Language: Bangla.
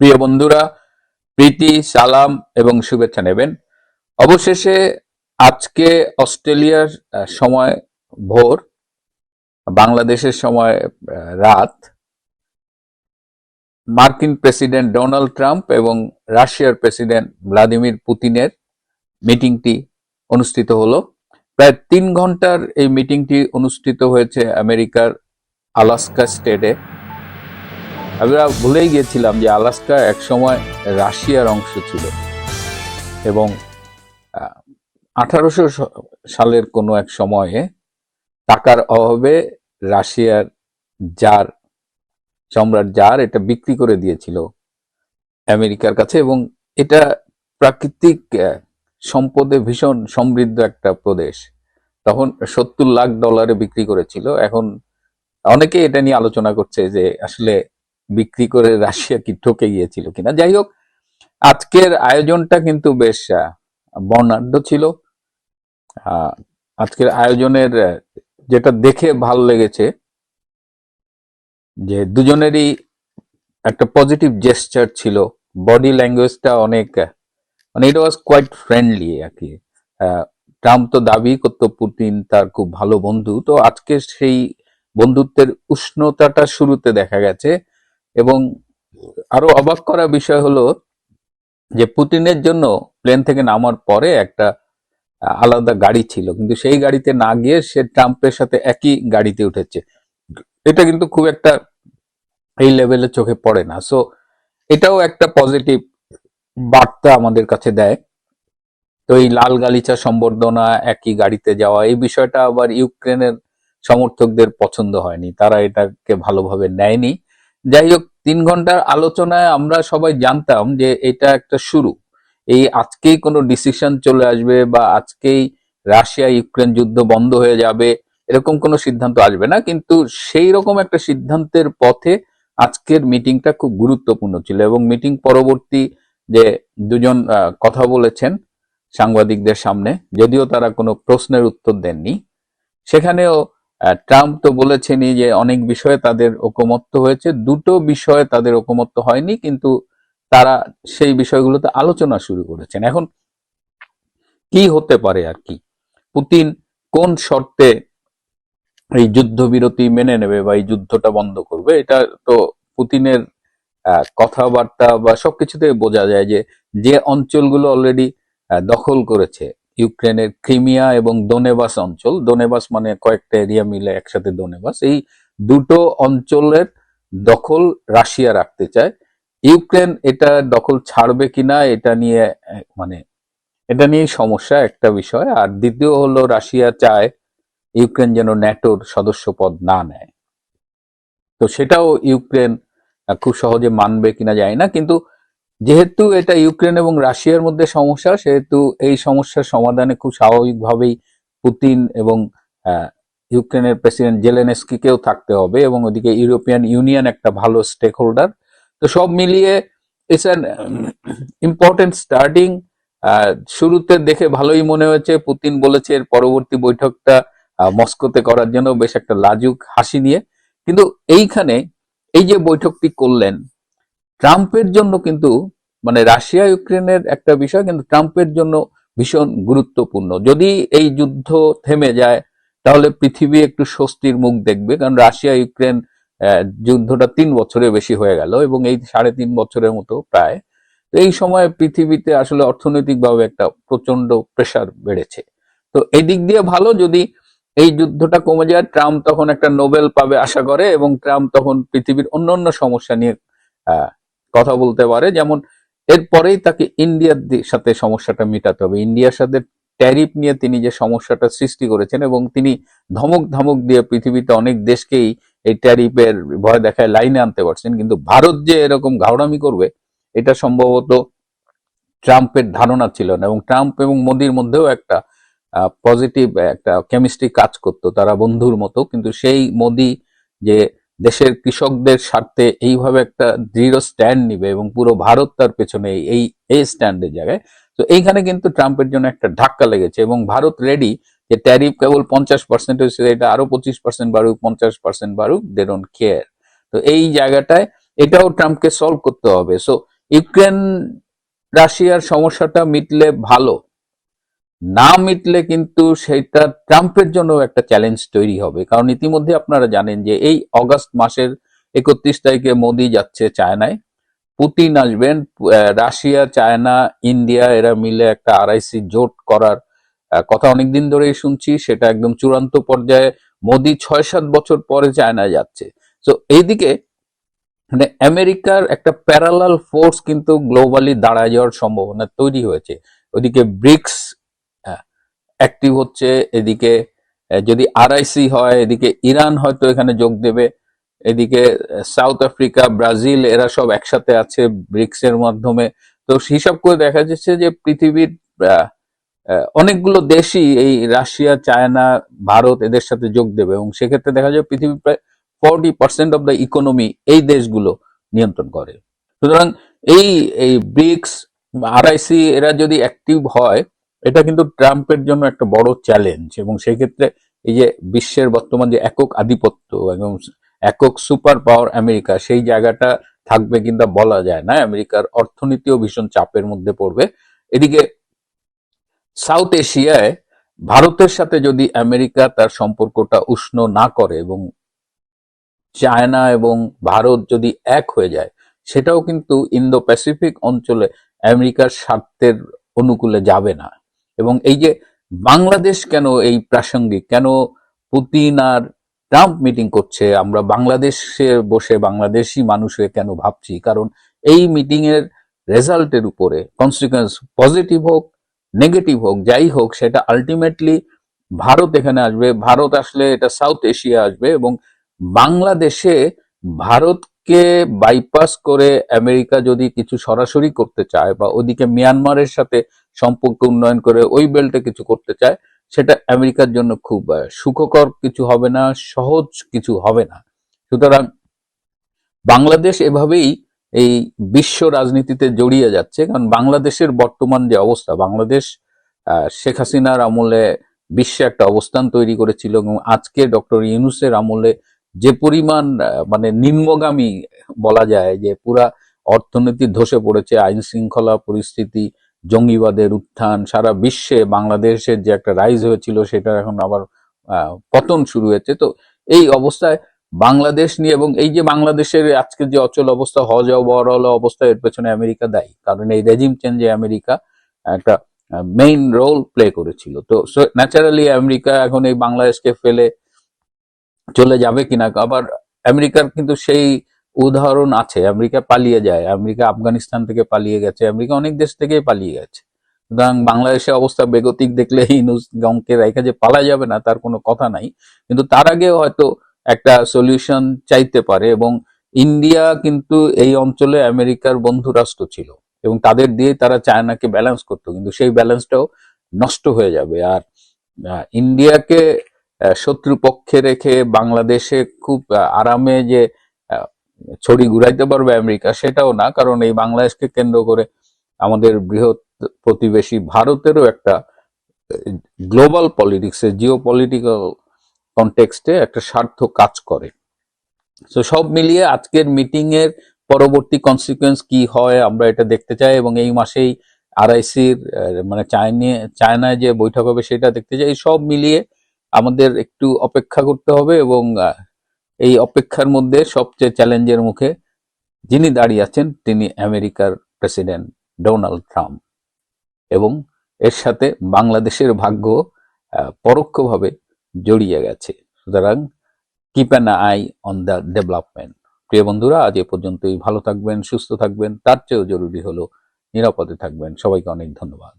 প্রিয় বন্ধুরা, প্রীতি, সালাম এবং শুভেচ্ছা নেবেন। অবশেষে আজকে অস্ট্রেলিয়ার সময় ভোর, বাংলাদেশের সময় রাত। মার্কিন প্রেসিডেন্ট ডোনাল্ড ট্রাম্প এবং রাশিয়ার প্রেসিডেন্ট ভ্লাদিমির পুতিনের মিটিংটি অনুষ্ঠিত হলো। প্রায় তিন ঘণ্টার এই মিটিংটি অনুষ্ঠিত হয়েছে আমেরিকার আলাস্কা স্টেটে। আমরা ভুলেই গিয়েছিলাম যে আলাস্কা একসময় রাশিয়ার অংশ ছিল এবং আঠারোশো সালের কোনো এক সময়ে টাকার অভাবে রাশিয়ার জার, সম্রাট জার এটা বিক্রি করে দিয়েছিল আমেরিকার কাছে এবং এটা প্রাকৃতিক সম্পদে ভীষণ সমৃদ্ধ একটা প্রদেশ। তখন সত্তর লাখ ডলারে বিক্রি করেছিল। এখন অনেকে এটা নিয়ে আলোচনা করছে যে আসলে বিক্রি করে রাশিয়া কি ঠকে গিয়েছিল কিনা। যাই হোক, আজকের আয়োজনটা কিন্তু বেশ বর্ণাঢ্য ছিল। আজকের আয়োজনের যেটা দেখে ভালো লেগেছে, যে দুজনেরই একটা পজিটিভ জেস্টার ছিল। বডি ল্যাঙ্গুয়েজটা অনেক মানে এটা ওয়াজ কোয়াইট ফ্রেন্ডলি আর কি। ট্রাম্প তো দাবি করতো, পুতিন তার খুব ভালো বন্ধু। তো আজকে সেই বন্ধুত্বের উষ্ণতাটা শুরুতে দেখা গেছে। এবং আরও অবাক করা বিষয় হলো যে পুতিনের জন্য প্লেন থেকে নামার পরে একটা আলাদা গাড়ি ছিল। কিন্তু সেই গাড়িতে না গিয়ে সে ট্রাম্পের সাথে একই গাড়িতে উঠেছে। এটা কিন্তু খুব একটা এই লেভেলে চোখে পড়ে না। সো এটাও একটা পজিটিভ বার্তা আমাদের কাছে দেয়। তো এই লাল গালিচা সম্বর্ধনা, একই গাড়িতে যাওয়া, এই বিষয়টা আবার ইউক্রেনের সমর্থকদের পছন্দ হয়নি। তারা এটাকে ভালোভাবে নেয়নি। যাই হোক তিন ঘণ্টার আলোচনায় আমরা সবাই জানতাম যে এটা একটা শুরু। এই আজকেই কোনো ডিসিশন চলে আসবে বা আজকেই রাশিয়া ইউক্রেন যুদ্ধ বন্ধ হয়ে যাবে, এরকম কোনো সিদ্ধান্ত আসবে না। কিন্তু সেই রকম একটা সিদ্ধান্তের পথে আজকের মিটিংটা খুব গুরুত্বপূর্ণ ছিল এবং মিটিং পরবর্তী যে দুজন কথা বলেছেন সাংবাদিকদের সামনে, যদিও তারা কোনো প্রশ্নের উত্তর দেননি, সেখানেও ট্রাম্প তো বলেছেনই যে অনেক বিষয়ে তাদের ঐকমত্য হয়েছে। দুটো বিষয়ে তাদের ঐকমত্য হয়নি, কিন্তু তারা সেই বিষয়গুলোতে আলোচনা শুরু করেছেন। এখন কি হতে পারে আর কি? পুতিন কোন শর্তে এই যুদ্ধবিরতি মেনে নেবে বা এই যুদ্ধটা বন্ধ করবে, এটা তো পুতিনের কথাবার্তা বা সবকিছুতে বোঝা যায় যে যে অঞ্চলগুলো অলরেডি দখল করেছে ইউক্রেনের ক্রিমিয়া এবং দোনেবাস অঞ্চল, দোনেবাস মানে কয়েকটা এরিয়া মিলে একসাথে দোনেবাস, এই দুটো অঞ্চলের দখল রাশিয়া রাখতে চায়। ইউক্রেন এটা দখল ছাড়বে কিনা, এটা নিয়ে মানে এটা নিয়ে সমস্যা একটা বিষয়। আর দ্বিতীয় হলো রাশিয়া চায় ইউক্রেন যেন ন্যাটোর সদস্য পদ না নেয়। তো সেটাও ইউক্রেন খুব সহজে মানবে কিনা যায় না, কিন্তু যেহেতু এটা ইউক্রেন এবং রাশিয়ার মধ্যে সমস্যা, সেহেতু এই সমস্যার সমাধানে খুব স্বাভাবিকভাবেই পুতিন এবং ইউক্রেনের প্রেসিডেন্ট জেলেনস্কিকেও থাকতে হবে এবং ওদিকে ইউরোপিয়ান ইউনিয়ন একটা ভালো স্টেক হোল্ডার তো সব মিলিয়ে ইটস অ্যান ইম্পর্টেন্ট স্টার্টিং শুরুতে দেখে ভালোই মনে হয়েছে, পুতিন বলেছে এর পরবর্তী বৈঠকটা মস্কোতে করার জন্য বেশ একটা লাজুক হাসি নিয়ে। কিন্তু এইখানে এই যে বৈঠকটি করলেন ট্রাম্পের জন্য কিন্তু মানে রাশিয়া, ইউক্রেনের একটা বিষয়, কিন্তু ট্রাম্পের জন্য ভীষণ গুরুত্বপূর্ণ। যদি এই যুদ্ধ থেমে যায়, তাহলে পৃথিবী একটু স্বস্তির মুখ দেখবে, কারণ রাশিয়া, ইউক্রেন যুদ্ধটা তিন বছরের বেশি হয়ে গেল, এবং এই সাড়ে তিন বছরের মতো প্রায়। তো এই সময় পৃথিবীতে আসলে অর্থনৈতিকভাবে একটা প্রচণ্ড প্রেসার বেড়েছে। তো এই দিক দিয়ে ভালো, যদি এই যুদ্ধটা কমে যায়, ট্রাম্প তখন একটা নোবেল পাবে আশা করে, এবং ট্রাম্প তখন পৃথিবীর অন্যান্য সমস্যা নিয়ে কথা বলতে পারে। যেমন এরপরেই তাকে ইন্ডিয়ার সাথে সমস্যাটা মেটাতে হবে। ইন্ডিয়ার সাথে ট্যারিফ নিয়ে তিনি যে সমস্যাটা সৃষ্টি করেছেন এবং তিনি ধমক ধমক দিয়ে পৃথিবীতে অনেক দেশকেই এই ট্যারিফের ভয় দেখায় লাইনে আনতে পারছেন। কিন্তু ভারত যে এরকম ঘাওড়ামি করবে, এটা সম্ভবত ট্রাম্পের ধারণা ছিল না এবং ট্রাম্প এবং মোদির মধ্যেও একটা পজিটিভ একটা কেমিস্ট্রি কাজ করতো। তারা বন্ধুর মতো। কিন্তু সেই মোদি যে দেশের কৃষকদের স্বার্থে এইভাবে একটা দৃঢ় স্ট্যান্ড নিবে এবং পুরো ভারত তার পেছনে এই- এই স্ট্যান্ডের জায়গায়। তো এইখানে কিন্তু ট্রাম্পের জন্য একটা ধাক্কা লেগেছে এবং ভারত রেডি যে ট্যারিফ কেবল পঞ্চাশ পার্সেন্ট হয়েছে এটা আরও পঁচিশ পার্সেন্ট বাড়ুক, পঞ্চাশ পার্সেন্ট বাড়ুক দে ডোন্ট কেয়ার তো এই জায়গাটায় এটাও ট্রাম্পকে সলভ করতে হবে। সো ইউক্রেন, রাশিয়ার সমস্যাটা মিটলে ভালো। না মিটলে কিন্তু সেটা ট্রাম্পের জন্য একটা চ্যালেঞ্জ তৈরি হবে। কারণ ইতিমধ্যে আপনারা জানেন যে এই অগাস্ট মাসের একত্রিশ তারিখে মোদি যাচ্ছে চায়নায়। পুতিন আসবেন রাশিয়া, চায়না, ইন্ডিয়া, এরা মিলে একটা আরআইসি জোট করার কথা অনেকদিন ধরেই শুনছি। সেটা একদম চূড়ান্ত পর্যায়ে মোদি ছয় সাত বছর পরে চায়নায় যাচ্ছে। তো এইদিকে মানে আমেরিকার একটা প্যারালাল ফোর্স কিন্তু গ্লোবালি দাঁড়ায় যাওয়ার সম্ভাবনা তৈরি হয়েছে। ওদিকে ব্রিক্স অ্যাক্টিভ হচ্ছে, এদিকে যদি আরআইসি হয়, এদিকে ইরান হয়তো এখানে যোগ দেবে, এদিকে সাউথ আফ্রিকা ব্রাজিল এরা সব একসাথে আছে ব্রিক্স এর মাধ্যমে। তো হিসাব করে দেখা যাচ্ছে যে পৃথিবীর অনেকগুলো দেশই এই রাশিয়া, চায়না, ভারত এদের সাথে যোগ দেবে এবং সেক্ষেত্রে দেখা যাবে পৃথিবীর প্রায় forty percent of the economy এই দেশগুলো নিয়ন্ত্রণ করে। সুতরাং এই এই ব্রিক্স আরআইসি এরা যদি অ্যাক্টিভ হয় এটা কিন্তু ট্রাম্পের জন্য একটা বড় চ্যালেঞ্জ এবং সেই ক্ষেত্রে এই যে বিশ্বের বর্তমান যে একক আধিপত্য এবং একক সুপার পাওয়ার আমেরিকা সেই জায়গাটা থাকবে কিন্তু বলা যায় না। আমেরিকার অর্থনীতিও ভীষণ চাপের মধ্যে পড়বে। এদিকে সাউথ এশিয়ায় ভারতের সাথে যদি আমেরিকা তার সম্পর্কটা উষ্ণ না করে এবং চায়না এবং ভারত যদি এক হয়ে যায়, সেটাও কিন্তু ইন্দো প্যাসিফিক অঞ্চলে আমেরিকার স্বার্থের অনুকূলে যাবে না। এবং এই যে বাংলাদেশ কেন এই প্রাসঙ্গিক? কেন পুতিন আর ট্রাম্প মিটিং করছে? আমরা বাংলাদেশে বসে বাংলাদেশি মানুষ কেন ভাবছি? কারণ এই মিটিং এর রেজাল্টের উপরে কনসিকুয়েন্স পজিটিভ হোক নেগেটিভ হোক, যাই হোক, সেটা আলটিমেটলি ভারত এখানে আসবে। ভারত আসলে এটা সাউথ এশিয়া আসবে এবং বাংলাদেশে ভারতকে বাইপাস করে আমেরিকা যদি কিছু সরাসরি করতে চায় বা ওদিকে মিয়ানমারের সাথে সম্পর্ক উন্নয়ন করে ওই বেল্টে কিছু করতে চায়, সেটা আমেরিকার জন্য খুব সুখকর কিছু হবে না, সহজ কিছু হবে না। সুতরাং বাংলাদেশ এভাবেই এই বিশ্ব রাজনীতিতে জড়িয়ে যাচ্ছে, কারণ বাংলাদেশের বর্তমান যে অবস্থা, বাংলাদেশ শেখ হাসিনার আমলে বিশ্বে একটা অবস্থান তৈরি করেছিল এবং আজকে ডক্টর ইউনুসের আমলে যে পরিমাণ মানে নিম্নগামী বলা যায় যে পুরা অর্থনীতি ধসে পড়েছে আইন শৃঙ্খলা পরিস্থিতি জঙ্গিবাদের উত্থান, সারা বিশ্বে বাংলাদেশের যে একটা রাইজ হয়েছিল সেটা এখন আবার পতন শুরু হয়েছে। তো এই অবস্থায় বাংলাদেশ নিয়ে এবং এই যে বাংলাদেশের আজকে যে অচল অবস্থা, হজ বড় অবস্থা, এর পেছনে আমেরিকা দায়ী। কারণ এই রেজিম চেঞ্জে আমেরিকা একটা মেইন রোল প্লে করেছিল। তো ন্যাচারালি আমেরিকা এখন এই বাংলাদেশকে ফেলে চলে যাবে কিনা, আবার আমেরিকার কিন্তু সেই উদাহরণ আছে আমেরিকা পালিয়ে যায় আমেরিকা আফগানিস্তান থেকে পালিয়ে গেছে আমেরিকা অনেক দেশ থেকেই পালিয়ে গেছে। সুতরাং বাংলাদেশের অবস্থা বেগতিক দেখলে ইনুস গমকে রেখে যে পালা যাবে না তার কোনো কথা নাই। কিন্তু তার আগে হয়তো একটা সলিউশন চাইতে পারে এবং ইন্ডিয়া কিন্তু এই অঞ্চলে আমেরিকার বন্ধু রাষ্ট্র ছিল এবং তাদের দিয়ে তারা চায়নাকে ব্যালেন্স করতো কিন্তু সেই ব্যালেন্সটাও নষ্ট হয়ে যাবে। আর ইন্ডিয়াকে আহ, শত্রু পক্ষে রেখে বাংলাদেশে খুব আরামে যে ছড়ি ঘুরাইতে পারবে আমেরিকা সেটাও না, কারণ এই বাংলাদেশকে কেন্দ্র করে আমাদের বৃহৎ প্রতিবেশী ভারতেরও একটা গ্লোবাল পলিটিক্সে জিও পলিটিক্যাল কনটেক্সটে একটা স্বার্থ কাজ করে। তো সব মিলিয়ে আজকের মিটিং এর পরবর্তী কনসিকুয়েন্স কি হয় আমরা এটা দেখতে চাই এবং এই মাসেই আরআইসির মানে চায়না চায়নায় যে বৈঠক হবে সেটা দেখতে চাই। সব মিলিয়ে আমাদের একটু অপেক্ষা করতে হবে এবং এই অপেক্ষার মধ্যে সবচেয়ে চ্যালেঞ্জের মুখে যিনি দাঁড়িয়ে আছেন, তিনি আমেরিকার প্রেসিডেন্ট ডোনাল্ড ট্রাম্প। এবং এর সাথে বাংলাদেশের ভাগ্য পরোক্ষভাবে জড়িয়ে গেছে। সুতরাং keep an eye on the development প্রিয় বন্ধুরা, আজ এ পর্যন্তই। ভালো থাকবেন, সুস্থ থাকবেন। তার চেয়েও জরুরি হলো নিরাপদে থাকবেন। সবাইকে অনেক ধন্যবাদ।